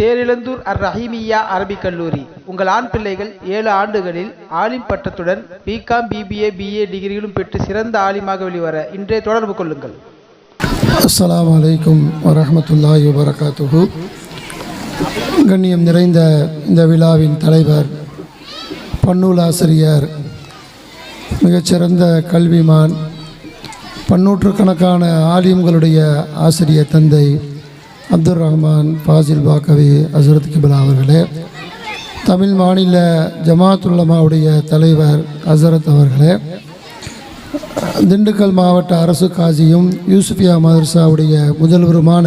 தேரிழந்தூர் அர் ரஹீமியா அரபிக் கல்லூரி. உங்கள் ஆண் பிள்ளைகள் ஏழு ஆண்டுகளில் ஆலிம் பட்டத்துடன் பிகாம் பிபிஏ பிஏ டிகிரிகளும் பெற்று சிறந்த ஆலிமாக வெளிவர இன்றே தொடர்பு கொள்ளுங்கள். அஸ்லாம் வலைக்கும் வரமத்துல்லாஹி வபரகாத்துஹு. கண்ணியம் நிறைந்த இந்த விழாவின் தலைவர் பன்னூலாசிரியர் மிகச்சிறந்த கல்விமான் பன்னூற்றுக்கணக்கான ஆலிம்களுடைய ஆசிரியர் தந்தை அப்துல் ரஹ்மான் ஃபாசில் பாக்கவி ஹசரத் கிபிலா அவர்களே தமிழ் மாநில ஜமாத்துல்லமாவுடைய தலைவர் ஹசரத் அவர்களே திண்டுக்கல் மாவட்ட அரசு காசியும் யூசுஃபியா மதர்சாவுடைய முதல்வருமான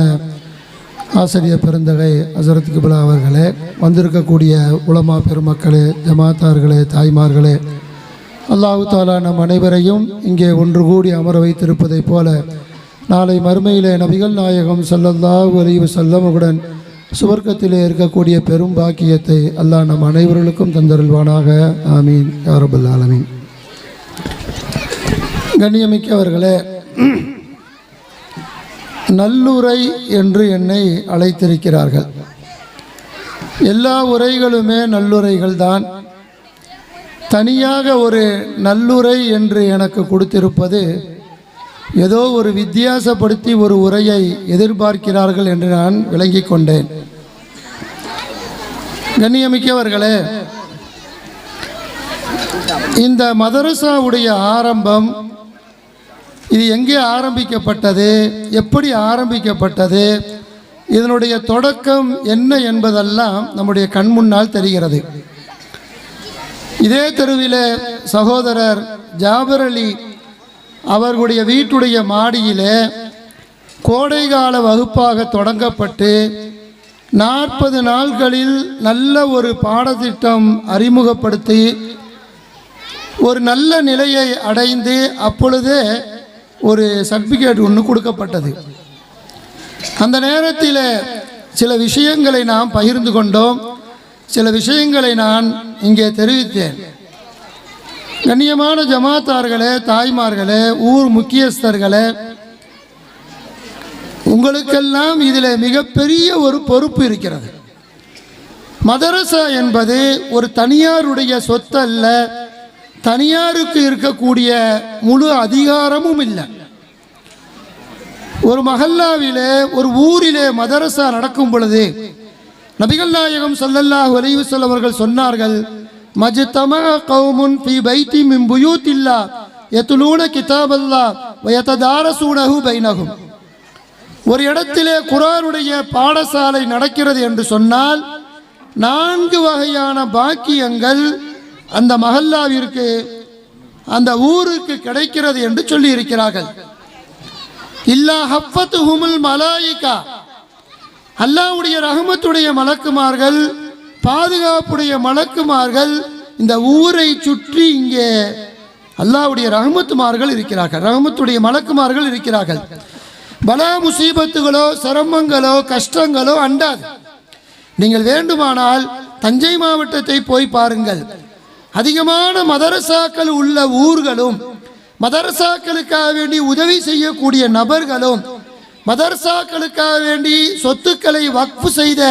ஆசிரியர் பெருந்தகை ஹசரத் கிபிலா அவர்களே வந்திருக்கக்கூடிய உலமா பெருமக்களே ஜமாத்தார்களே தாய்மார்களே அல்லாஹு தாலா நம் அனைவரையும் இங்கே ஒன்று கூடி அமர வைத்திருப்பதைப் போல நாளை மறுமையிலே நபிகள் நாயகம் ஸல்லல்லாஹு வலிவு வஸல்லமுடன் சுவர்க்கத்திலே இருக்கக்கூடிய பெரும் பாக்கியத்தை அல்லாஹ் நம் அனைவர்களுக்கும் தந்தருள்வானாக. ஆமீன். யாரபுல் ஆலமீன். கண்ணியமிக்கவர்களே நல்லுரை என்று என்னை அழைத்திருக்கிறார்கள். எல்லா உரைகளுமே நல்லுரைகள் தான். தனியாக ஒரு நல்லுரை என்று எனக்கு கொடுத்திருப்பது ஏதோ ஒரு வித்தியாசப்படுத்தி ஒரு உரையை எதிர்பார்க்கிறார்கள் என்று நான் விளங்கிக் கொண்டேன். கண்ணியமிக்கவர்களே இந்த மதரசாவுடைய ஆரம்பம் இது எங்கே ஆரம்பிக்கப்பட்டது எப்படி ஆரம்பிக்கப்பட்டது இதனுடைய தொடக்கம் என்ன என்பதெல்லாம் நம்முடைய கண் முன்னால் தெரிகிறது. இதே தெருவிலே சகோதரர் ஜாபர் அலி அவர்களுடைய வீட்டுடைய மாடியிலே கோடைகால வகுப்பாக தொடங்கப்பட்டு நாற்பது நாட்களில் நல்ல ஒரு பாடத்திட்டம் அறிமுகப்படுத்தி ஒரு நல்ல நிலையை அடைந்து அப்பொழுதே ஒரு சர்டிஃபிகேட் ஒன்று கொடுக்கப்பட்டது. அந்த நேரத்தில் சில விஷயங்களை நாம் பகிர்ந்து கொண்டோம். சில விஷயங்களை நான் இங்கே தெரிவித்தேன். கண்ணியமான ஜமாத்தார்களே தாய்மார்களே ஊர் முக்கியஸ்தர்களே உங்களுக்கெல்லாம் இதில் மிகப்பெரிய ஒரு பொறுப்பு இருக்கிறது. மதரசா என்பது ஒரு தனியாருடைய சொத்து அல்ல தனியாருக்கு இருக்கக்கூடிய முழு அதிகாரமும் இல்லை. ஒரு மஹல்லாவிலே ஒரு ஊரிலே மதரசா நடக்கும் பொழுது நபிகள் நாயகம் ஸல்லல்லாஹு வலிவு சொல்லவர்கள் சொன்னார்கள் مجتمع قوم في بيت من بيوت الله يتلون கிதாபல்லா الله ويتدارسونه بينهم. ஒரு இடத்திலே குரானுடைய பாடசாலை நடக்கிறது என்று சொன்னால் நான்கு வகையான பாக்கியங்கள் அந்த மஹல்லாவிற்கு அந்த ஊருக்கு கிடைக்கிறது என்று சொல்லி இருக்கிறார்கள் இல்லா ஹப்பத்து ஹுமுல் மலாயிகா. அல்லாவுடைய ரஹமத்துடைய மலக்குமார்கள் பாதுகாப்புடைய மலக்குமார்கள் இந்த ஊரை சுற்றி இங்கே அல்லாவுடைய ரஹமத்துமார்கள் இருக்கிறார்கள். ரஹமத்துடைய மலக்குமார்கள் இருக்கிறார்கள். பலா முசீபத்துகளோ சிரமங்களோ கஷ்டங்களோ அண்டாது. நீங்கள் வேண்டுமானால் தஞ்சை மாவட்டத்தை போய் பாருங்கள். அதிகமான மதரசாக்கள் உள்ள ஊர்களும் மதரசாக்களுக்காக வேண்டி உதவி செய்யக்கூடிய நபர்களும் மதரசாக்களுக்காக வேண்டி சொத்துக்களை வக்ஃபு செய்த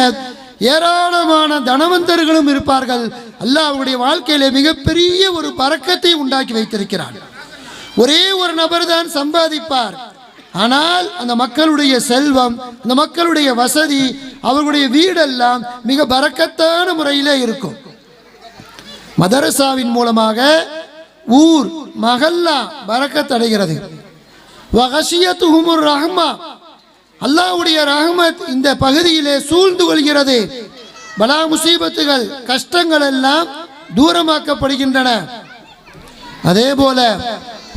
ஏராளமான தனவந்தர்களும் இருப்பார்கள். அல்லாஹ் அவருடைய வாழ்க்கையில மிகப்பெரிய ஒரு பறக்கத்தை உண்டாக்கி வைத்திருக்கிறார் ஒரே ஒரு நபர் தான் சம்பாதிப்பார். ஆனால் அந்த மக்களுடைய செல்வம் அந்த மக்களுடைய வசதி அவர்களுடைய வீடெல்லாம் மிக பறக்கத்தான முறையிலே இருக்கும். மதரசாவின் மூலமாக ஊர் மகல்லா பறக்கத்தடைகிறது. வகசியத்துஹுமுர் ரஹ்மா அல்லாவுடைய ரஹமத் இந்த பகுதியிலே சூழ்ந்து கொள்கிறது. பலா முசீபத்துகள் கஷ்டங்கள் எல்லாம் தூரமாக்கப்படுகின்றன. அதே போல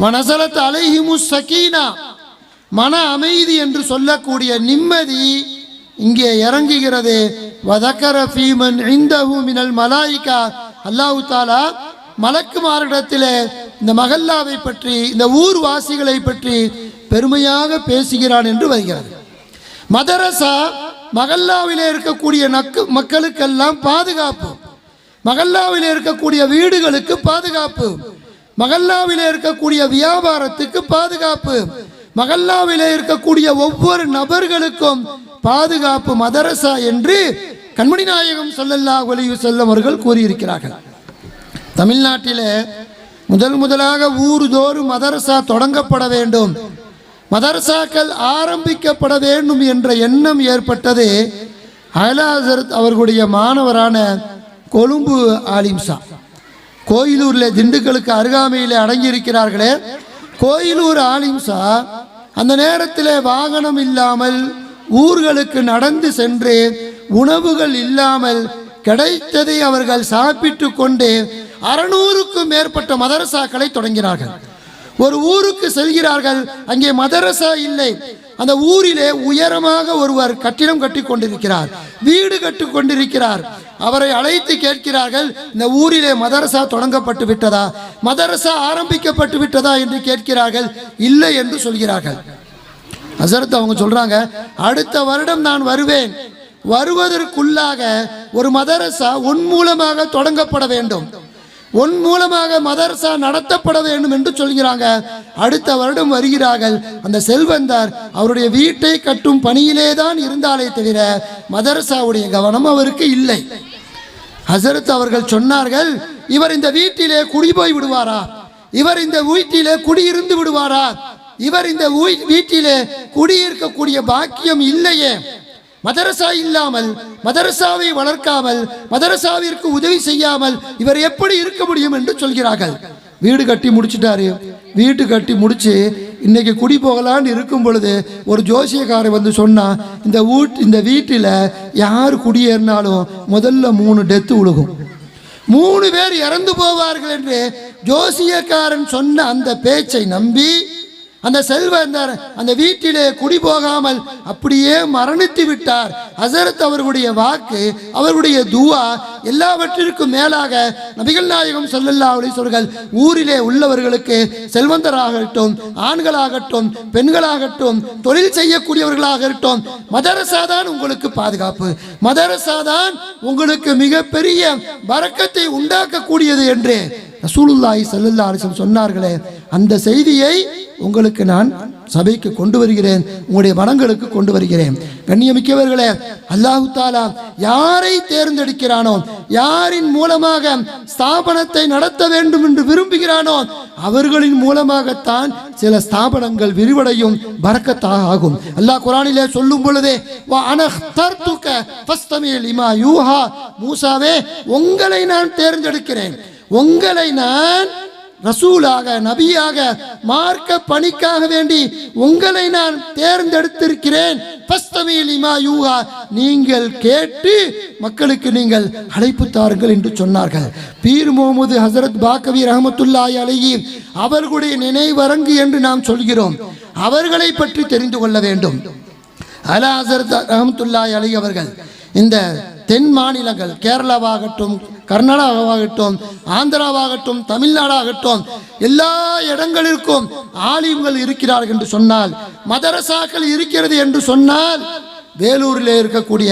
மனசலத் அலைஹிமு சகீனா மன அமைதி என்று சொல்லக்கூடிய நிம்மதி இங்கே இறங்குகிறது. வதக்கர ஃபீமன் இந்தஹு மினல் மலாயிகா அல்லாஹு தாலா மலக்குமாரிடத்திலே இந்த மகல்லாவை பற்றி இந்த ஊர்வாசிகளை பற்றி பெருமையாக பேசுகிறான் என்று வருகிறது. மதரசா மகல்லாவில் இருக்கக்கூடிய நக்கு மக்களுக்கெல்லாம் பாதுகாப்பு. மகல்லாவில் இருக்கக்கூடிய வீடுகளுக்கு பாதுகாப்பு. மகல்லாவில் இருக்கக்கூடிய வியாபாரத்துக்கு பாதுகாப்பு. மகல்லாவில் இருக்கக்கூடிய ஒவ்வொரு நபர்களுக்கும் பாதுகாப்பு மதரசா என்று கண்மணி நாயகம் சொல்லல்லா ஒலிவு வஸல்லம் அவர்கள் கூறியிருக்கிறார்கள். தமிழ்நாட்டிலே முதல் முதலாக ஊர்தோறும் மதரசா தொடங்கப்பட வேண்டும். மதரசாக்கள் ஆரம்பிக்கப்பட வேண்டும் என்ற எண்ணம் ஏற்பட்டது அயலாசரத் அவர்களுடைய மாணவரான கொழும்பு ஆலிம்சா. கோயிலூரில் திண்டுக்கலுக்கு அருகாமையில் அடங்கியிருக்கிறார்களே கோயிலூர் ஆலிம்சா அந்த நேரத்தில் வாகனம் இல்லாமல் ஊர்களுக்கு நடந்து சென்று உணவுகள் இல்லாமல் கிடைத்ததை அவர்கள் சாப்பிட்டு கொண்டு அறநூறுக்கும் மேற்பட்ட மதரசாக்களை தொடங்கினார்கள். ஒரு ஊருக்கு செல்கிறார்கள். அங்கே மதரசா இல்லை. அந்த ஊரிலே உயரமாக ஒருவர் கட்டிடம் கட்டி கொண்டிருக்கிறார். வீடு கட்டி கொண்டிருக்கிறார். அவரை அழைத்து கேட்கிறார்கள் இந்த ஊரிலே மதரசா தொடங்கப்பட்டு விட்டதா? மதரசா ஆரம்பிக்கப்பட்டு விட்டதா? என்று கேட்கிறார்கள் இல்லை என்று சொல்கிறார்கள். அசரத் அவங்க சொல்றாங்க அடுத்த வருடம் நான் வருவேன். வருவதற்குள்ளாக ஒரு மதரசா உன் மூலமாக தொடங்கப்பட வேண்டும். உன் மூலமாக மதரசா நடத்தப்பட வேண்டும் என்று சொல்கிறாங்க. அடுத்த வருடம் வருகிறார்கள். அந்த செல்வந்தார் அவருடைய வீட்டை கட்டும் பணியிலே தான் இருந்தாலே தவிர மதரசாவுடைய கவனம் அவருக்கு இல்லை. ஹசரத் அவர்கள் சொன்னார்கள் இவர் இந்த வீட்டிலே குடி போய் விடுவாரா? இவர் இந்த வீட்டிலே குடியிருந்து விடுவாரா? இவர் இந்த வீட்டிலே குடியிருக்கக்கூடிய பாக்கியம் இல்லையே. மதரசா இல்லாமல் மதரசாவை வளர்க்காமல் மதரசாவிற்கு உதவி செய்யாமல் இவர் எப்படி இருக்க முடியும் என்று சொல்கிறார்கள். வீடு கட்டி முடிச்சிட்டாரு. வீட்டு கட்டி முடிச்சு இன்னைக்கு குடி போகலான்னு இருக்கும் பொழுது ஒரு ஜோசியக்காரர் வந்து சொன்னால் இந்த வீட் இந்த வீட்டில் யார் குடியேறினாலும் முதல்ல மூணு டெத்து உழுகும். மூணு பேர் இறந்து போவார்கள் என்று ஜோசியக்காரன் சொன்ன அந்த பேச்சை நம்பி அந்த செல்வந்தர் அந்த வீட்டிலே குடி போகாமல் அப்படியே மரணித்து விட்டார். ஹசரத் அவர்களுடைய வாக்கு அவர்களுடைய துவா எல்லாவற்றிற்கும் மேலாக நபிகள் நாயகம் சொல்லல்லா அலைஹி சொல்கள் ஊரிலே உள்ளவர்களுக்கு செல்வந்தராகட்டும் ஆண்களாகட்டும் பெண்களாகட்டும் தொழில் செய்யக்கூடியவர்களாகட்டும் மதரசா தான் உங்களுக்கு பாதுகாப்பு. மதரசா தான் உங்களுக்கு மிகப்பெரிய வரக்கத்தை உண்டாக்கக்கூடியது என்று ரசூலுல்லாஹி சல்லுல்லா அலிசம் சொன்னார்களே. அந்த செய்தியை உங்களுக்கு நான் சபைக்கு கொண்டு வருகிறேன் உங்களுடைய மனங்களுக்கு கொண்டு வருகிறேன். கண்ணியமிக்கவர்களே அல்லாஹு தாலா யாரை தேர்ந்தெடுக்கிறானோ யாரின் மூலமாக ஸ்தாபனத்தை நடத்த வேண்டும் என்று விரும்புகிறானோ அவர்களின் மூலமாகத்தான் சில ஸ்தாபனங்கள் விரிவடையும் பறக்கத்தாக ஆகும். அல்லாஹ் குரானிலே சொல்லும் பொழுதே லிமா யூஹா. மூசாவே உங்களை நான் தேர்ந்தெடுக்கிறேன். உங்களை நான் ரசூலாக நபியாக மார்க்க பணிக்காக வேண்டி உங்களை நான் தேர்ந்தெடுத்திருக்கிறேன். லிமா யூஹா நீங்கள் கேட்டு மக்களுக்கு நீங்கள் அழைப்பு தாருங்கள் என்று சொன்னார்கள். பீர் முகமது ஹசரத் பாக்கவி ரஹமத்துல்லாய் அலைஹி அவர்களுடைய நினைவரங்கு என்று நாம் சொல்கிறோம். அவர்களை பற்றி தெரிந்து கொள்ள வேண்டும். அலா ஹசரத் ரஹமத்துல்லாய் அலி அவர்கள் இந்த தென் மாநிலங்கள் கேரளாவாகட்டும் கர்நாடகாவாகட்டும் ஆந்திராவாகட்டும் தமிழ்நாடாகட்டும் எல்லா இடங்களிற்கும் ஆலிம்கள் இருக்கிறார்கள் என்று சொன்னால் மதரசாக்கள் இருக்கிறது என்று சொன்னால் வேலூரில் இருக்கக்கூடிய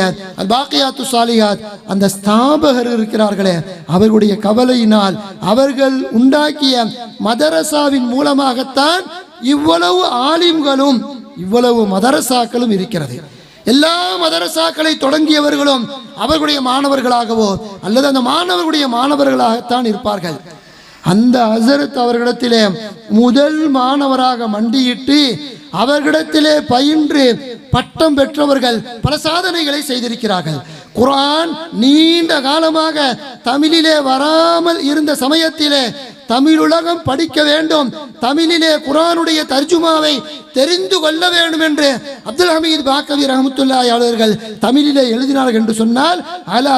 பாக்கியாத்து சாலியாத் அந்த ஸ்தாபகர் இருக்கிறார்களே அவர்களுடைய கவலையினால் அவர்கள் உண்டாக்கிய மதரசாவின் மூலமாகத்தான் இவ்வளவு ஆலிம்களும் இவ்வளவு மதரசாக்களும் இருக்கிறது. எல்லா மதரசாக்களை தொடங்கியவர்களும் அவர்களுடைய மாணவர்களாகவோ அல்லது அந்த மாணவர்களுடைய மாணவர்களாகத்தான் இருப்பார்கள். அந்த ஹசரத் அவர்களிடத்திலே முதல் மாணவராக மண்டியிட்டு அவர்களிடத்திலே பயின்று பட்டம் பெற்றவர்கள் பல சாதனைகளை செய்திருக்கிறார்கள். குரான் நீண்ட காலமாக தமிழிலே வராமல் இருந்த சமயத்திலே தமிழுலகம் படிக்க வேண்டும். தமிழிலே குரானுடைய தர்ஜுமாவை தெரிந்து கொள்ள வேண்டும் என்று அப்துல் ஹமீத் பாக்கவி ரஹமத்துல்லாய் அவர்கள் தமிழிலே எழுதினார்கள் என்று சொன்னால் அலா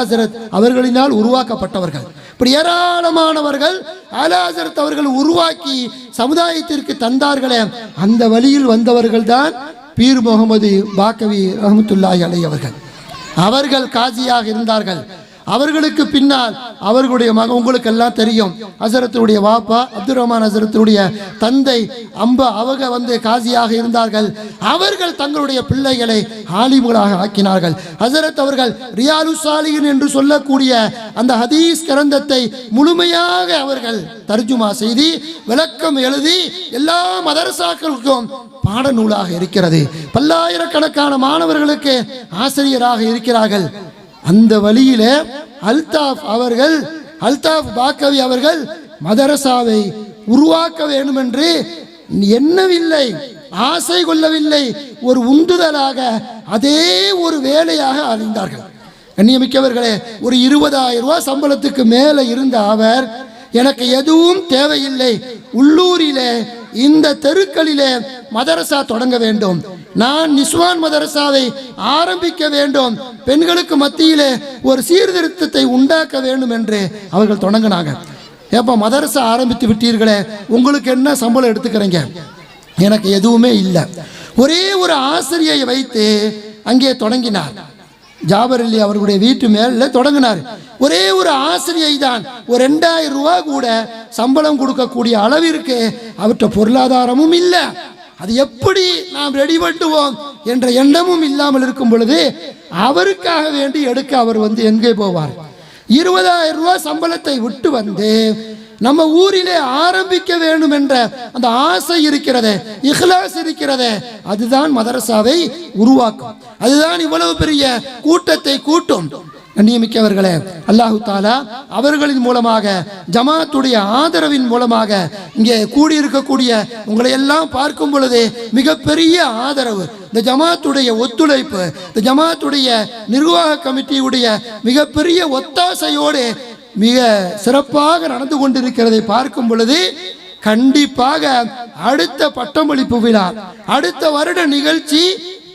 அவர்களினால் உருவாக்கப்பட்டவர்கள். இப்படி ஏராளமானவர்கள் அலா அவர்கள் உருவாக்கி சமுதாயத்திற்கு தந்தார்களே அந்த வழியில் வந்தவர்கள் தான் பீர் முகமது பாக்கவி ரஹமத்துல்லாய் அலை அவர்கள். அவர்கள் காசியாக இருந்தார்கள். அவர்களுக்கு பின்னால் அவர்களுடைய மக உங்களுக்கு எல்லாம் தெரியும். ஹசரத்துடைய வாப்பா அப்துல் ரஹ்மான் ஹசரத்துடைய தந்தை அம்ப அவங்க வந்து காசியாக இருந்தார்கள். அவர்கள் தங்களுடைய பிள்ளைகளை ஆலிம்களாக ஆக்கினார்கள். ஹசரத் அவர்கள் ரியாலு சாலிகின் என்று சொல்லக்கூடிய அந்த ஹதீஸ் கிரந்தத்தை முழுமையாக அவர்கள் தர்ஜுமா செய்து விளக்கம் எழுதி எல்லா மதரசாக்களுக்கும் பாடநூலாக இருக்கிறது. பல்லாயிரக்கணக்கான மாணவர்களுக்கு ஆசிரியராக இருக்கிறார்கள். அந்த வழியில அல்தாஃப் அவர்கள் அல்தாஃப் பாக்கவி அவர்கள் மதரசாவை உருவாக்க வேண்டும் என்று எண்ணவில்லை ஆசை கொள்ளவில்லை ஒரு உந்துதலாக அதே ஒரு வேலையாக அறிந்தார்கள் கண்ணியமிக்கவர்களே ஒரு இருபதாயிரம் ரூபாய் சம்பளத்துக்கு மேலே இருந்த அவர் எனக்கு எதுவும் தேவையில்லை. உள்ளூரிலே இந்த தெருக்களிலே மதரசா தொடங்க வேண்டும். நான் நிஸ்வான் மதரசாவை ஆரம்பிக்க வேண்டும். பெண்களுக்கு மத்தியிலே ஒரு சீர்திருத்தத்தை உண்டாக்க வேண்டும் என்று அவர்கள் தொடங்கினாங்க. ஏப்பா மதரசா ஆரம்பித்து விட்டீர்களே உங்களுக்கு என்ன சம்பளம் எடுத்துக்கிறீங்க? எனக்கு எதுவுமே இல்லை. ஒரே ஒரு ஆசிரியை வைத்து அங்கே தொடங்கினார். ஜாபர் அலி அவர்களுடைய வீட்டு மேல தொடங்கினார். ஒரே ஒரு ஆசிரியை தான். ஒரு ரெண்டாயிரம் ரூபாய் கூட சம்பளம் கொடுக்கக்கூடிய அளவிற்கு அவற்றை பொருளாதாரமும் இல்லை. அது எப்படி நாம் ரெடி பண்ணுவோம் என்ற எண்ணமும் இல்லாமல் இருக்கும் பொழுது அவருக்காக வேண்டி எடுக்க அவர் வந்து எங்கே போவார்? இருபதாயிரம் ரூபாய் சம்பளத்தை விட்டு வந்து நம்ம ஊரிலே ஆரம்பிக்க வேண்டும் என்ற அந்த ஆசை இருக்கிறது இஹ்லாஸ் இருக்கிறது அதுதான் மதரசாவை உருவாக்கும். அதுதான் இவ்வளவு பெரிய கூட்டத்தை கூட்டும். கண்ணியமிக்கவர்களே அல்லாஹு தாலா அவர்களின் மூலமாக ஜமாத்துடைய ஆதரவின் மூலமாக இங்கே கூடியிருக்கக்கூடிய உங்களை எல்லாம் பார்க்கும் பொழுது மிகப்பெரிய ஆதரவு இந்த ஜமாத்துடைய ஒத்துழைப்பு இந்த ஜமாத்துடைய நிர்வாக கமிட்டியுடைய மிகப்பெரிய ஒத்தாசையோடு மிக சிறப்பாக நடந்து கொண்டிருக்கிறதை பார்க்கும் பொழுது கண்டிப்பாக அடுத்த பட்டமளிப்பு விழா அடுத்த வருட நிகழ்ச்சி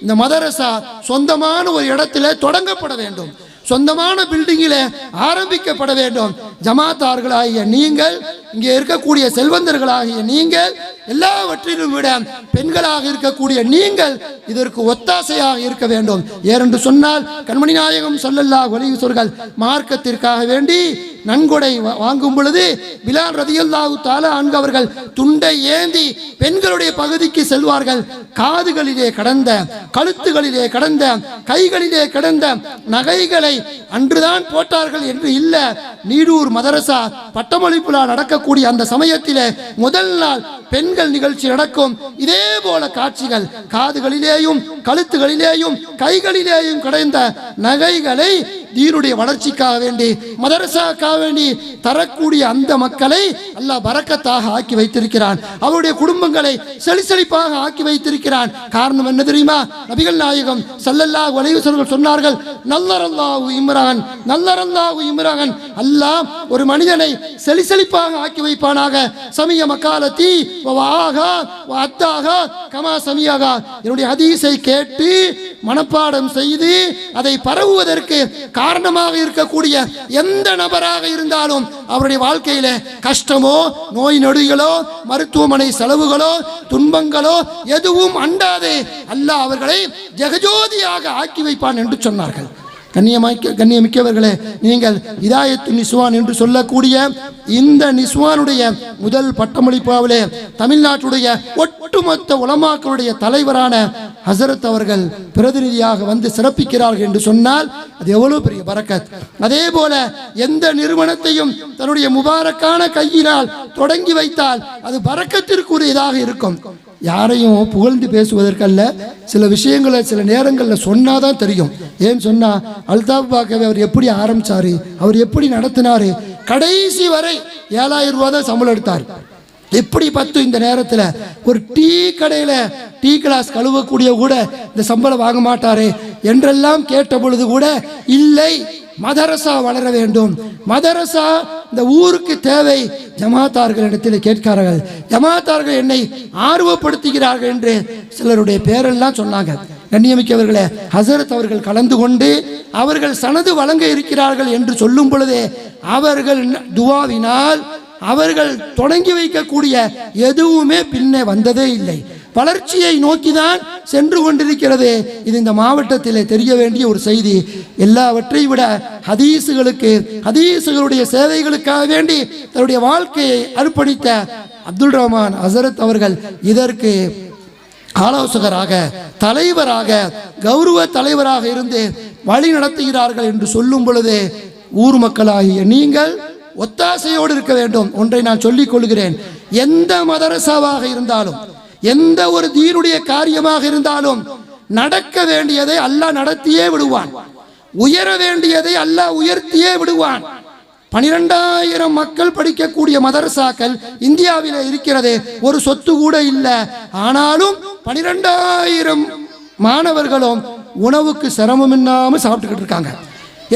இந்த மதரசா சொந்தமான ஒரு இடத்துல தொடங்கப்பட வேண்டும். சொந்தமான பில்டிங்கில் ஆரம்பிக்கப்பட வேண்டும். ஜமாத்தார்களாகிய நீங்கள் இங்கே இருக்கக்கூடிய செல்வந்தர்களாகிய நீங்கள் எல்லாவற்றிலும் விட பெண்களாக இருக்கக்கூடிய நீங்கள் இதற்கு ஒத்தாசையாக இருக்க வேண்டும். ஏனென்று சொன்னால் கண்மணி நாயகம் சொல்லல்லா சொல்கள் மார்க்கத்திற்காக வேண்டி நன்கொடை வா- வாங்கும் பொழுது பிலால் ரதியல்லாஹு தாலா அன்கு அவர்கள் துண்டை ஏந்தி பெண்களுடைய பகுதிக்கு செல்வார்கள். காதுகளிலே கடந்த கழுத்துகளிலே கடந்த கைகளிலே கடந்த நகைகளை அன்றுதான் போட்டார்கள் என்று இல்ல. நீடூர் மதரசா பட்டமளிப்புலா நடக்கக்கூடிய அந்த சமயத்திலே முதல் நாள் பெண்கள் நிகழ்ச்சி நடக்கும். இதே போல காட்சிகள் காதுகளிலேயும் கழுத்துகளிலேயும் கைகளிலேயும் கிடைந்த நகைகளை தீனுடைய வளர்ச்சிக்காக வேண்டி மதரசாக்காக வேண்டி தரக்கூடிய அந்த மக்களை அல்லாஹ் பறக்கத்தாக ஆக்கி வைத்திருக்கிறான். அவருடைய குடும்பங்களை செழிசெழிப்பாக ஆக்கி வைத்திருக்கிறான். காரணம் என்ன தெரியுமா? நபிகள் நாயகம் சல்லல்லா வளைவு சொன்னார்கள் நல்லரல்லாஹு இம்ரான் நல்லரல்லாஹு இம்ரான். அல்லாஹ் ஒரு மனிதனை செழிசெழிப்பாக ஆக்கி வைப்பானாக. சமய மக்காலத்தி வாகா அத்தாகா கமா சமியாகா என்னுடைய ஹதீஸை கேட்டு மனப்பாடம் செய்து அதை பரவுவதற்கு காரணமாக இருக்கக்கூடிய எந்த நபராக இருந்தாலும் அவருடைய வாழ்க்கையில கஷ்டமோ நோய் நொடிகளோ மருத்துவமனை செலவுகளோ துன்பங்களோ எதுவும் அண்டாதே. அல்லாஹ் அவர்களை ஜெகஜோதியாக ஆக்கி வைப்பான் என்று சொன்னார்கள். கண்ணியமாய்க்க கண்ணியமிக்கவர்களே நீங்கள் இதாயத்து நிஸ்வான் என்று சொல்லக்கூடிய இந்த நிஸ்வானுடைய முதல் பட்டமளிப்பாவிலே தமிழ்நாட்டுடைய ஒட்டுமொத்த உலமாக்களுடைய தலைவரான ஹசரத் அவர்கள் பிரதிநிதியாக வந்து சிறப்பிக்கிறார்கள் என்று சொன்னால் அது எவ்வளவு பெரிய பரக்கத் அதே போல எந்த நிறுவனத்தையும் தன்னுடைய முபாரக்கான கையினால் தொடங்கி வைத்தால் அது பறக்கத்திற்குரியதாக இருக்கும். யாரையும் புகழ்ந்து பேசுவதற்கல்ல சில விஷயங்களை சில நேரங்களில் சொன்னால் தான் தெரியும். ஏன்னு சொன்னால் அல்தாப் பாக்கவே அவர் எப்படி ஆரம்பித்தார் அவர் எப்படி நடத்தினாரு கடைசி வரை ஏழாயிரம் ரூபா தான் சம்பளம் எடுத்தார். எப்படி பத்து இந்த நேரத்தில் ஒரு டீ கடையில் டீ கிளாஸ் கழுவக்கூடிய கூட இந்த சம்பளம் வாங்க மாட்டாரே என்றெல்லாம் கேட்ட பொழுது கூட இல்லை மதரசா வளர வேண்டும். மதரசா இந்த ஊருக்கு தேவை. ஜமாத்தார்களிடத்தில் கேட்கிறார்கள். ஜமாத்தார்கள் என்னை ஆர்வப்படுத்துகிறார்கள் என்று சிலருடைய பேரெல்லாம் சொன்னாங்க. கண்ணியமிக்கவர்களே ஹசரத் அவர்கள் கலந்து கொண்டு அவர்கள் சனது வழங்க இருக்கிறார்கள் என்று சொல்லும் பொழுதே அவர்கள் துவாவினால் அவர்கள் தொடங்கி வைக்கக்கூடிய எதுவுமே பின்னே வந்ததே இல்லை. வளர்ச்சியை நோக்கிதான் சென்று கொண்டிருக்கிறது. இது இந்த மாவட்டத்தில் தெரிய வேண்டிய ஒரு செய்தி. எல்லாவற்றையும் விட ஹதீசுகளுக்கு ஹதீசுகளுடைய சேவைகளுக்காக வேண்டி தன்னுடைய வாழ்க்கையை அர்ப்பணித்த அப்துல் ரஹ்மான் ஹசரத் அவர்கள் இதற்கு ஆலோசகராக தலைவராக கௌரவ தலைவராக இருந்து வழி நடத்துகிறார்கள் என்று சொல்லும் பொழுது ஊர் மக்களாகிய நீங்கள் ஒத்தாசையோடு இருக்க வேண்டும். ஒன்றை நான் சொல்லிக் கொள்கிறேன். எந்த மதரசாவாக இருந்தாலும் எந்த ஒரு தீனுடைய காரியமாக இருந்தாலும் நடக்க வேண்டியதை அல்லாஹ் நடத்தியே விடுவான். உயர வேண்டியதை அல்லாஹ் உயர்த்தியே விடுவான். பனிரெண்டாயிரம் மக்கள் படிக்கக்கூடிய மதரசாக்கள் இந்தியாவில் இருக்கிறது ஒரு சொத்து கூட இல்லை. ஆனாலும் பனிரெண்டாயிரம் மாணவர்களும் உணவுக்கு சிரமம் இல்லாமல் சாப்பிட்டுக்கிட்டு இருக்காங்க.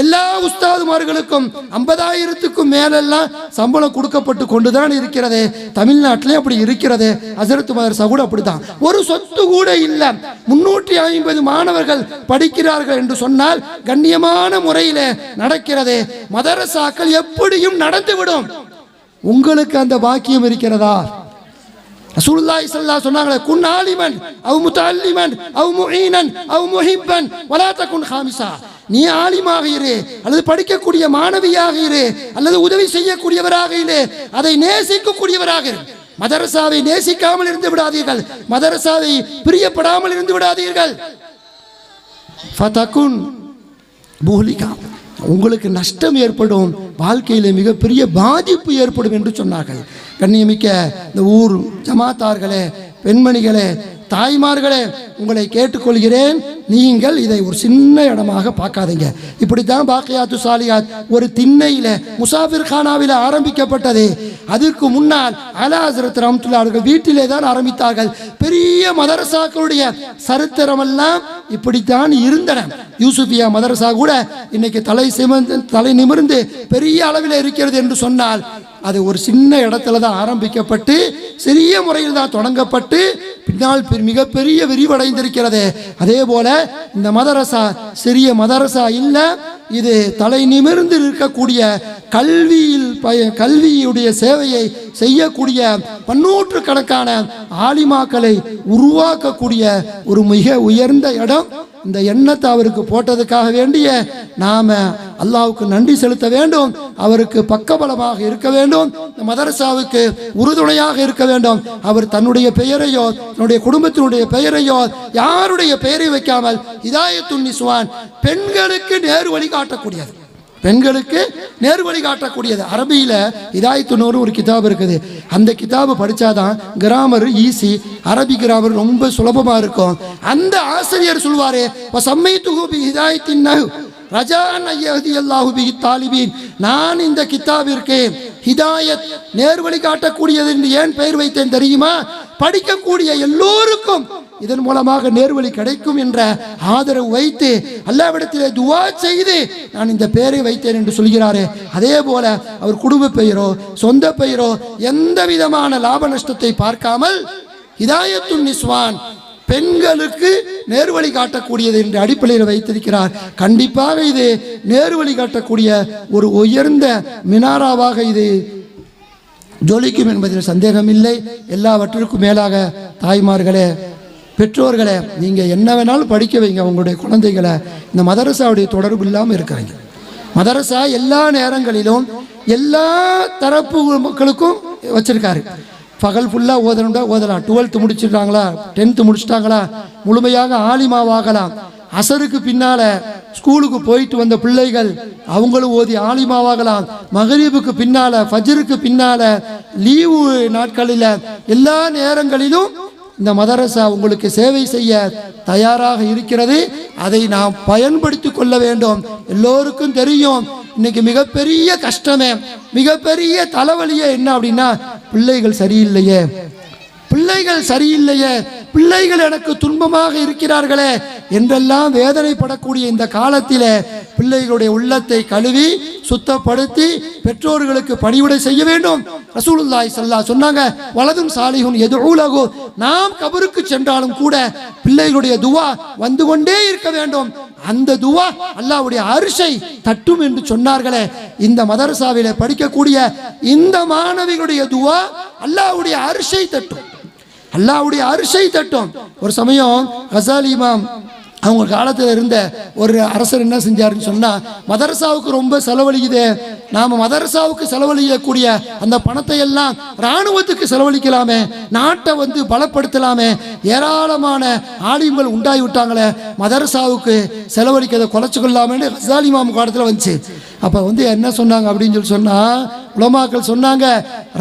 எல்லா உஸ்தாதுமார்களுக்கும் ஐம்பதாயிரத்துக்கும் மேலெல்லாம் சம்பளம் கொடுக்கப்பட்டு கொண்டுதான் இருக்கிறது. தமிழ்நாட்டிலே அப்படி இருக்கிறது. அசரத்து மதரசா கூட அப்படிதான் ஒரு சொத்து கூட இல்லை. முன்னூற்றி ஐம்பது மாணவர்கள் படிக்கிறார்கள் என்று சொன்னால் கண்ணியமான முறையில் நடக்கிறது. மதரசாக்கள் எப்படியும் நடந்துவிடும். உங்களுக்கு அந்த பாக்கியம் இருக்கிறதா? ரசூலுல்லாஹி ஸல்லல்லாஹு சொன்னாங்களே குன் ஆலிமன் அவ் முத்தல்லிமன் அவ் முஈனன் அவ் முஹிப்பன் வலா தகுன் ஹாமிசா நீ ஆலிமாக இரு அல்லது படிக்கக்கூடிய மாணவியாக இரு அல்லது உதவி செய்யக்கூடியவராக இரு அதை நேசிக்கக்கூடியவராக இரு. மதரசாவை நேசிக்காமல் இருந்து விடாதீர்கள் மதரசாவை பிரியப்படாமல் இருந்து விடாதீர்கள். ஃபதகுன் பூலிகா உங்களுக்கு நஷ்டம் ஏற்படும் வாழ்க்கையில் மிகப்பெரிய பாதிப்பு ஏற்படும் என்று சொன்னார்கள். கண்ணியமிக்க இந்த ஊர் ஜமாத்தார்களே பெண்மணிகளே தாய்மார்களே உங்களை கேட்டுக்கொள்கிறேன். நீங்கள் இதை ஒரு சின்ன இடமாக பார்க்காதீங்க. இப்படித்தான் பாக்கியாத்து சாலியாத் ஒரு திண்ணையில முசாஃபிர் கானாவில் ஆரம்பிக்கப்பட்டது. அதற்கு முன்னால் அலாசரத் ரம்துல்லா அவர்கள் வீட்டிலே தான் ஆரம்பித்தார்கள். பெரிய மதரசாக்களுடைய சரித்திரமெல்லாம் இப்படித்தான் இருந்தன. யூசுஃபியா மதரசா கூட இன்னைக்கு தலை சிமந்து தலை நிமிர்ந்து பெரிய அளவில் இருக்கிறது என்று சொன்னால் அது ஒரு சின்ன இடத்துல தான் ஆரம்பிக்கப்பட்டு சிறிய முறையில் தான் தொடங்கப்பட்டு பின்னால் மிகப்பெரிய விரிவடைந்திருக்கிறது. அதே போல இந்த மதரசா சிறிய மதரசா இல்லை இது தலை நிமிர்ந்து இருக்கக்கூடிய கல்வியில் பய கல்வியுடைய சேவையை செய்யக்கூடிய பன்னூற்று கணக்கான ஆலிமாக்களை உருவாக்கக்கூடிய ஒரு மிக உயர்ந்த இடம் இந்த எண்ணத்தை அவருக்கு போட்டதுக்காக வேண்டிய நாம அல்லாவுக்கு நன்றி செலுத்த வேண்டும். அவருக்கு பக்கபலமாக இருக்க வேண்டும். இந்த மதரசாவுக்கு உறுதுணையாக இருக்க வேண்டும். அவர் தன்னுடைய பெயரையோ தன்னுடைய குடும்பத்தினுடைய பெயரையோ யாருடைய பெயரை வைக்காமல் இதாயத்துன் நிஸ்வான் பெண்களுக்கு நேர் வழி காட்டக்கூடியது பெண்களுக்கு நேர் வழி காட்டக்கூடியது. அரபியில் இதாயத்துனூறு ஒரு கிதாப் இருக்குது. அந்த கிதாபை படித்தாதான் கிராமர் ஈஸி அரபி கிராமர் ரொம்ப சுலபமாக இருக்கும். அந்த ஆசிரியர் சொல்வாரு சம்மை துகுபி ஹிதாயத்தின் ரஜான் ஐயதி அல்லாஹு தாலிபீன். நான் இந்த கிதாபிற்கு ஹிதாயத் நேர்வழி காட்டக்கூடியது என்று ஏன் பெயர் வைத்தேன் தெரியுமா? படிக்கக்கூடிய எல்லோருக்கும் இதன் மூலமாக நேர்வழி கிடைக்கும் என்ற ஆதரவு வைத்து அல்லாவிடத்திலே துவா செய்து நான் இந்த பெயரை வைத்தேன் என்று சொல்கிறாரு. அதே போல அவர் குடும்ப பெயரோ சொந்த பெயரோ எந்த விதமான லாப நஷ்டத்தை பார்க்காமல் இதாயத்துன் நிஸ்வான் பெண்களுக்கு நேர்வழி காட்டக்கூடியது என்ற அடிப்படையில் வைத்திருக்கிறார். கண்டிப்பாக இது நேர்வழி காட்டக்கூடிய ஒரு உயர்ந்த மினாராவாக இது ஜொலிக்கும் என்பதில் சந்தேகமில்லை. எல்லாவற்றிற்கும் மேலாக தாய்மார்களே பெற்றோர்களை நீங்கள் என்ன வேணாலும் படிக்க வைங்க உங்களுடைய குழந்தைகளை. இந்த மதரசாவுடைய தொடர்பு இல்லாமல் இருக்கிறாங்க. மதரசா எல்லா நேரங்களிலும் எல்லா தரப்பு மக்களுக்கும் வச்சிருக்காரு. பகல் ஃபுல்லாக ஓதணுண்டா ஓதலாம். டுவெல்த்து முடிச்சிட்டாங்களா டென்த்து முடிச்சிட்டாங்களா? முழுமையாக ஆலிமாவாகலாம். அசருக்கு பின்னால் ஸ்கூலுக்கு போயிட்டு வந்த பிள்ளைகள் அவங்களும் ஓதி ஆலிமாவாகலாம். மகரீபுக்கு பின்னால் ஃபஜருக்கு பின்னால் லீவு நாட்களில் எல்லா நேரங்களிலும் இந்த மதரசா உங்களுக்கு சேவை செய்ய தயாராக இருக்கிறது. அதை நாம் பயன்படுத்தி கொள்ள வேண்டும். எல்லோருக்கும் தெரியும் இன்னைக்கு மிகப்பெரிய கஷ்டமே மிகப்பெரிய தலைவலியே என்ன அப்படின்னா பிள்ளைகள் சரியில்லையே. பிள்ளைகள் சரியில்லையே பிள்ளைகள் எனக்கு துன்பமாக இருக்கிறார்களே என்றெல்லாம் வேதனைப்படக்கூடிய இந்த காலத்திலே பிள்ளைகளுடைய உள்ளத்தை கழுவி சுத்தப்படுத்தி பெற்றோர்களுக்கு பணிவிடை செய்ய வேண்டும். ரசூலுல்லாய் சல்லா சொன்னாங்க வலதும் சாலிஹுன் எதுலகு நாம் கபருக்கு சென்றாலும் கூட பிள்ளைகளுடைய துவா வந்து கொண்டே இருக்க வேண்டும். அந்த துவா அல்லாவுடைய அரிசை தட்டும் என்று சொன்னார்களே இந்த மதரசாவில் படிக்கக்கூடிய இந்த மாணவிகளுடைய துவா அல்லாஹ்வுடைய அரிசை தட்டும். அல்லாவுடைய அரிசை தட்டும். ஒரு சமயம் கசாலி இமாம் அவங்க காலத்தில் இருந்த ஒரு அரசர் என்ன செஞ்சாருன்னு சொன்னால் மதரசாவுக்கு ரொம்ப செலவழிக்குது. நாம் மதரசாவுக்கு செலவழிக்கக்கூடிய அந்த பணத்தை எல்லாம் இராணுவத்துக்கு செலவழிக்கலாமே. நாட்டை வந்து பலப்படுத்தலாமே. ஏராளமான ஆலிம்கள் உண்டாகி விட்டாங்களே மதரசாவுக்கு செலவழிக்கிறதை குறைச்சு கொள்ளாமன்னு கசாலி காலத்தில் வந்துச்சு. அப்போ வந்து என்ன சொன்னாங்க அப்படின்னு சொல்லி சொன்னால் உலமாக்கள் சொன்னாங்க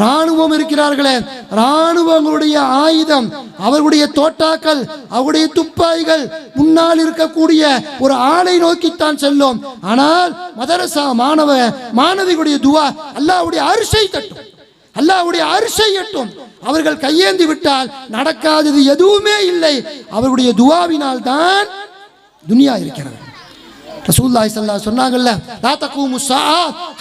இராணுவம் இருக்கிறார்களே இராணுவங்களுடைய ஆயுதம் அவர்களுடைய தோட்டாக்கள் அவருடைய துப்பாய்கள் முன்னால் இருக்கக்கூடிய ஒரு ஆளை நோக்கித்தான் செல்லும். ஆனால் மதரசா மாணவ மாணவிகளுடைய துவா அல்லாவுடைய அரிசை தட்டும். அல்லாவுடைய அரிசை எட்டும். அவர்கள் கையேந்தி விட்டால் நடக்காதது எதுவுமே இல்லை. அவர்களுடைய துவாவினால் தான் துனியா இருக்கிறது. ரசூல்லாய் சல்லா சொன்னாங்கல்ல லா தகூமு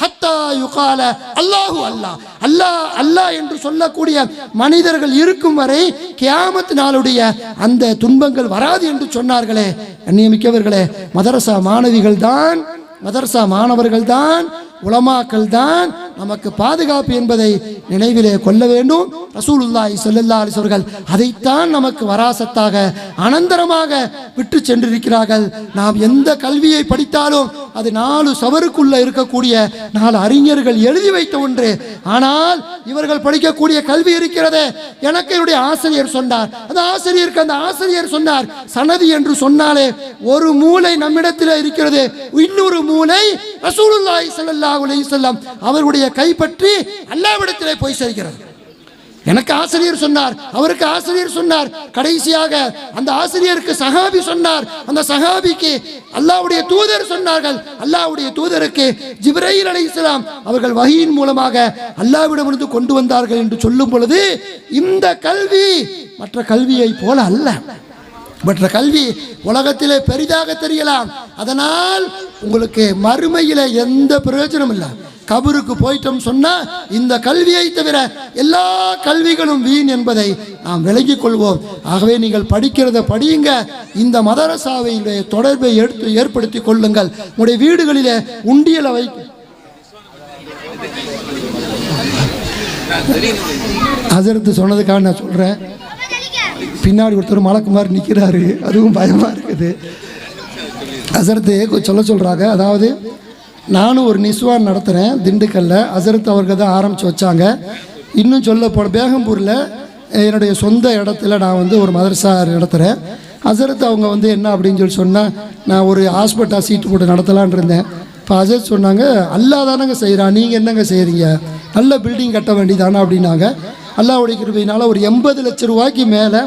ஹத்தா யுகால அல்லாஹு அல்லாஹ் அல்லாஹ் அல்லாஹ் என்று சொல்லக்கூடிய மனிதர்கள் இருக்கும் வரை கியாமத் நாளுடைய அந்த துன்பங்கள் வராது என்று சொன்னார்களே. கண்ணியமிக்கவர்களே மதரசா மாணவிகள் தான் மதரசா மாணவர்கள் தான் உலமாக்கள் தான் நமக்கு பாதுகாப்பு என்பதை நினைவிலே கொள்ள வேண்டும். ரசூலுல்லாய் ஸல்லல்லாஹு அலைஹி அவர்கள் அதைத்தான் நமக்கு வராசத்தாக அனந்தரமாக விட்டு சென்றிருக்கிறார்கள். நாம் எந்த கல்வியை படித்தாலும் அது நாலு சவருக்குள்ள இருக்கக்கூடிய நாலு அறிஞர்கள் எழுதி வைத்த ஒன்று. ஆனால் இவர்கள் படிக்கக்கூடிய கல்வி இருக்கிறதே எனக்கு என்னுடைய ஆசிரியர் சொன்னார். அந்த ஆசிரியருக்கு அந்த ஆசிரியர் சொன்னார் சனதி என்று சொன்னாலே ஒரு மூளை நம்மிடத்தில் இருக்கிறது. இன்னொரு மூளை செல்லல்லா அலைஹி வஸல்லம் அவருடைய கைப்பற்றி அல்லாவிடத்திலே போய் சேர்க்கிறது. எனக்கு ஆசிரியர் சொன்னார் அவருக்கு ஆசிரியர் சொன்னார். கடைசியாக அந்த ஆசிரியருக்கு சஹாபி சொன்னார். அந்த சஹாபிக்கு அல்லாவுடைய தூதர் சொன்னார்கள். அல்லாவுடைய தூதருக்கு ஜிப்ரயில் அலி இஸ்லாம் அவர்கள் வகையின் மூலமாக அல்லாவிடமிருந்து கொண்டு வந்தார்கள் என்று சொல்லும் பொழுது இந்த கல்வி மற்ற கல்வியை போல அல்ல. மற்ற கல்வி உலகத்திலே பெரிதாக தெரியலாம். அதனால் உங்களுக்கு மறுமையில எந்த பிரயோஜனம் இல்லை. கபருக்கு போயிட்டோம் சொன்னா இந்த கல்வியை தவிர எல்லா கல்விகளும் வீண் என்பதை நாம் விளங்கிக் கொள்வோம். ஆகவே நீங்கள் படிக்கிறத படியுங்க. இந்த மதரசாவையுடைய தொடர்பை எடுத்து ஏற்படுத்தி கொள்ளுங்கள். உங்களுடைய வீடுகளிலே உண்டியலை வை அசரத்து சொன்னதுக்காக நான் சொல்றேன். பின்னாடி ஒருத்தர் மலக்குமார் நிற்கிறாரு அதுவும் பயமாக இருக்குது. அசரத்து கொஞ்சம் சொல்ல சொல்கிறாங்க அதாவது நானும் ஒரு நிஸ்வான் நடத்துகிறேன் திண்டுக்கல்ல. அசரத் அவர்கள் தான் ஆரம்பித்து வச்சாங்க. இன்னும் சொல்ல போன பேகம்பூரில் என்னுடைய சொந்த இடத்துல நான் வந்து ஒரு மதரசா நடத்துகிறேன் அசரத் அவங்க வந்து என்ன அப்படின்னு சொல்லி சொன்னால் நான் ஒரு ஹாஸ்பிட்டல் சீட்டு போட்டு நடத்தலான் இருந்தேன். இப்போ அசரத் சொன்னாங்க அல்லா தானங்க செய்கிறான் நீங்கள் என்னங்க செய்கிறீங்க நல்ல பில்டிங் கட்ட வேண்டியதானே அப்படின்னாங்க. அல்லாவுடைய கிருபையினால் ஒரு எண்பது லட்ச ரூபாய்க்கு மேலே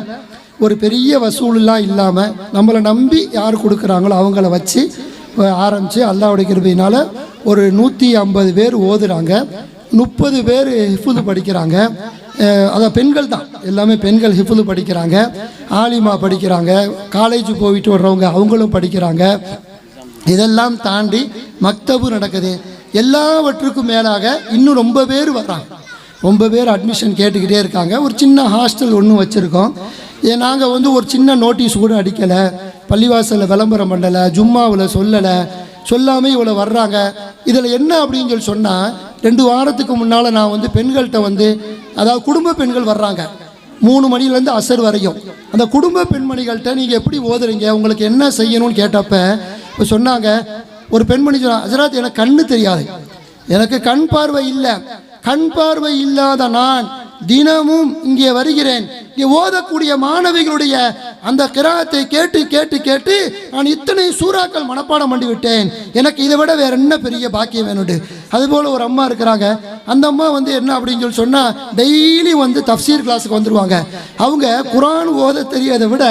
ஒரு பெரிய வசூலெலாம் இல்லாமல் நம்மளை நம்பி யார் கொடுக்குறாங்களோ அவங்கள வச்சு ஆரம்பித்து அல்லாவுடைய கிருபையினால் ஒரு நூற்றி ஐம்பது பேர் ஓதுறாங்க. முப்பது பேர் ஹிஃபுது படிக்கிறாங்க. அதான் பெண்கள் தான். எல்லாமே பெண்கள் ஹிஃபுது படிக்கிறாங்க. ஆலிமா படிக்கிறாங்க. காலேஜ் போயிட்டு வர்றவங்க அவங்களும் படிக்கிறாங்க. இதெல்லாம் தாண்டி மக்தபு நடக்குது. எல்லாவற்றுக்கும் மேலாக இன்னும் ரொம்ப பேர் வர்றாங்க ரொம்ப பேர் அட்மிஷன் கேட்டுக்கிட்டே இருக்காங்க. ஒரு சின்ன ஹாஸ்டல் ஒன்று வச்சுருக்கோம். ஏ நாங்கள் வந்து ஒரு சின்ன நோட்டீஸ் கூட அடிக்கலை. பள்ளிவாசலில் விளம்பரம் பண்ணலை ஜும்மாவில் சொல்லலை. சொல்லாமல் இவ்வளோ வர்றாங்க. இதில் என்ன அப்படின்னு சொல்லி சொன்னால் ரெண்டு வாரத்துக்கு முன்னால் நான் வந்து பெண்கள்கிட்ட வந்து அதாவது குடும்ப பெண்கள் வர்றாங்க. மூணு மணிலேருந்து அசர் வரையும். அந்த குடும்ப பெண்மணிகள்கிட்ட நீங்கள் எப்படி ஓதுறீங்க? உங்களுக்கு என்ன செய்யணும்னு கேட்டப்ப இப்போ சொன்னாங்க ஒரு பெண்மணி சொன்னா அசராத் எனக்கு கண்ணு தெரியாது. எனக்கு கண் பார்வை இல்லை. கண் பார்வை இல்லாத நான் தினமும் இங்கே வருகிறேன். இங்கே ஓதக்கூடிய மாணவிகளுடைய அந்த கிராத்தை கேட்டு கேட்டு கேட்டு நான் இத்தனை சூறாக்கள் மனப்பாடம் பண்ணி விட்டேன். எனக்கு இதை விட வேற என்ன பெரிய பாக்கியம் வேணுண்டு அதுபோல் ஒரு அம்மா இருக்கிறாங்க. அந்த அம்மா வந்து என்ன அப்படின்னு சொல்லி சொன்னால் டெய்லி வந்து தஃசீர் கிளாஸுக்கு வந்துடுவாங்க அவங்க குரான் ஓத தெரியதை விட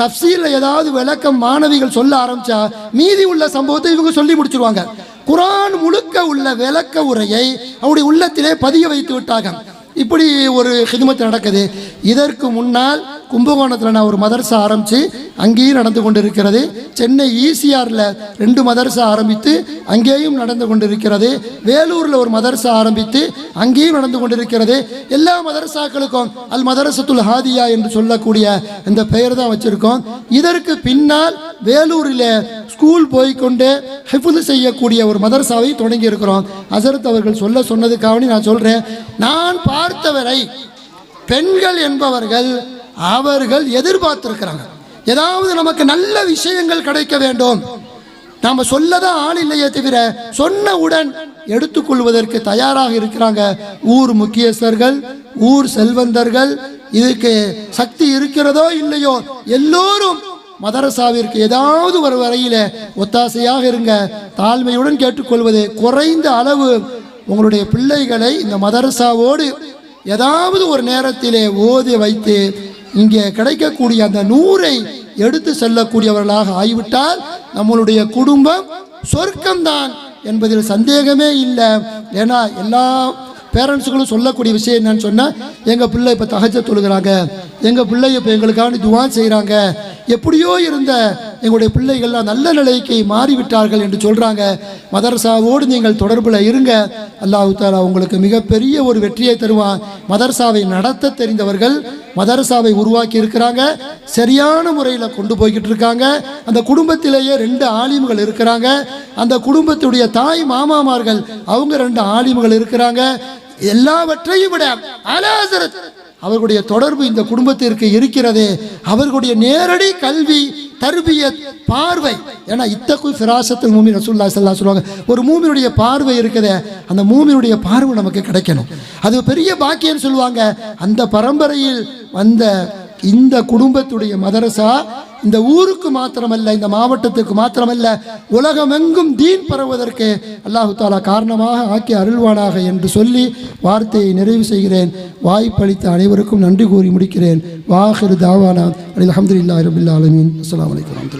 தப்சீரில் ஏதாவது விளக்கம் மாணவிகள் சொல்ல ஆரம்பிச்சா மீதி உள்ள சம்பவத்தை இவங்க சொல்லி முடிச்சிருவாங்க. குரான் முழுக்க உள்ள விளக்க உரையை அவருடைய உள்ளத்திலே பதிய வைத்து விட்டாங்க இப்படி ஒரு ஹிதுமத்து நடக்குது. இதற்கு முன்னால் கும்பகோணத்தில் நான் ஒரு மதரசா ஆரம்பித்து அங்கேயும் நடந்து கொண்டிருக்கிறது. சென்னை ஈசிஆரில் ரெண்டு மதரசா ஆரம்பித்து அங்கேயும் நடந்து கொண்டிருக்கிறது. வேலூரில் ஒரு மதரசா ஆரம்பித்து அங்கேயும் நடந்து கொண்டிருக்கிறது. எல்லா மதரசாக்களுக்கும் அல் மதரசத்துல் ஹாதியா என்று சொல்லக்கூடிய இந்த பெயர் தான் வச்சுருக்கோம். இதற்கு பின்னால் வேலூரில் ஸ்கூல் போய்க்கொண்டு ஹிஃபுது செய்யக்கூடிய ஒரு மதரசாவை தொடங்கி இருக்கிறோம். அசரத் அவர்கள் சொல்ல சொன்னதுக்காக நான் சொல்கிறேன் நான் பார்த்தவரை பெண்கள் என்பவர்கள் அவர்கள் எதிர்பார்த்திருக்கிறாங்க. ஏதாவது நமக்கு நல்ல விஷயங்கள் கிடைக்க வேண்டும். நாம சொல்லதான் ஆள் இல்லையே தவிர சொன்னவுடன் எடுத்துக்கொள்வதற்கு தயாராக இருக்கிறாங்க ஊர் முக்கியஸ்தர்கள் ஊர் செல்வந்தர்கள். இதுக்கு சக்தி இருக்கிறதோ இல்லையோ எல்லோரும் மதரசாவிற்கு ஏதாவது ஒரு வரையில ஒத்தாசையாக இருங்க. தாழ்மையுடன் கேட்டுக்கொள்வது குறைந்த அளவு உங்களுடைய பிள்ளைகளை இந்த மதரசாவோடு ஏதாவது ஒரு நேரத்திலே ஓதி வைத்து இங்கே கிடைக்கக்கூடிய அந்த நூறை எடுத்து செல்லக்கூடியவர்களாக ஆகிவிட்டால் நம்மளுடைய குடும்பம் சொர்க்கம்தான் என்பதில் சந்தேகமே இல்லை. ஏன்னா எல்லா பேரண்ட்ஸுகளும் சொல்லக்கூடிய விஷயம் என்னன்னு சொன்னால் எங்கள் பிள்ளை இப்போ தகச்ச தொழுகிறாங்க எங்கள் பிள்ளை இப்போ எங்களுக்கான துவா செய்கிறாங்க எப்படியோ இருந்த எங்களுடைய பிள்ளைகள்லாம் நல்ல நிலைக்கு மாறிவிட்டார்கள் என்று சொல்கிறாங்க மதரசாவோடு நீங்கள் தொடர்பில் இருங்க. அல்லாஹு தாலா உங்களுக்கு மிகப்பெரிய ஒரு வெற்றியை தருவான். மதரசாவை நடத்த தெரிந்தவர்கள் மதரசாவை உருவாக்கி இருக்கிறாங்க. சரியான முறையில் கொண்டு போய்கிட்டு இருக்காங்க. அந்த குடும்பத்திலேயே ரெண்டு ஆலிம்கள் இருக்கிறாங்க. அந்த குடும்பத்துடைய தாய் மாமாமார்கள் அவங்க ரெண்டு ஆலிம்கள் இருக்கிறாங்க. எல்லாவற்றையும் விட அலாசரத் அவர்களுடைய தொடர்பு இந்த குடும்பத்திற்கு இருக்கிறது. அவர்களுடைய நேரடி கல்வி தருவிய பார்வை. ஏன்னா இத்தக்கு ஃபிராசத்தில் மூமி ரசூல்லா சல்லா சொல்லுவாங்க ஒரு மூமினுடைய பார்வை இருக்குதே அந்த மூமினுடைய பார்வை நமக்கு கிடைக்கணும். அது பெரிய பாக்கியம்னு சொல்லுவாங்க. அந்த பரம்பரையில் வந்த இந்த குடும்பத்துடைய மதரசா இந்த ஊருக்கு மாத்திரமல்ல இந்த மாவட்டத்துக்கு மாத்திரமல்ல உலகமெங்கும் தீன் பரவுவதற்கு அல்லாஹு தாலா காரணமாக ஆக்கி அருள்வானாக என்று சொல்லி வார்த்தையை நிறைவு செய்கிறேன். வாய்ப்பளித்த அனைவருக்கும் நன்றி கூறி முடிக்கிறேன். வாஹிரு தாவானா. அலி அஹமதுல்லா ரபுல்லா அலமின் அஸ்லாம் வலைக்கம்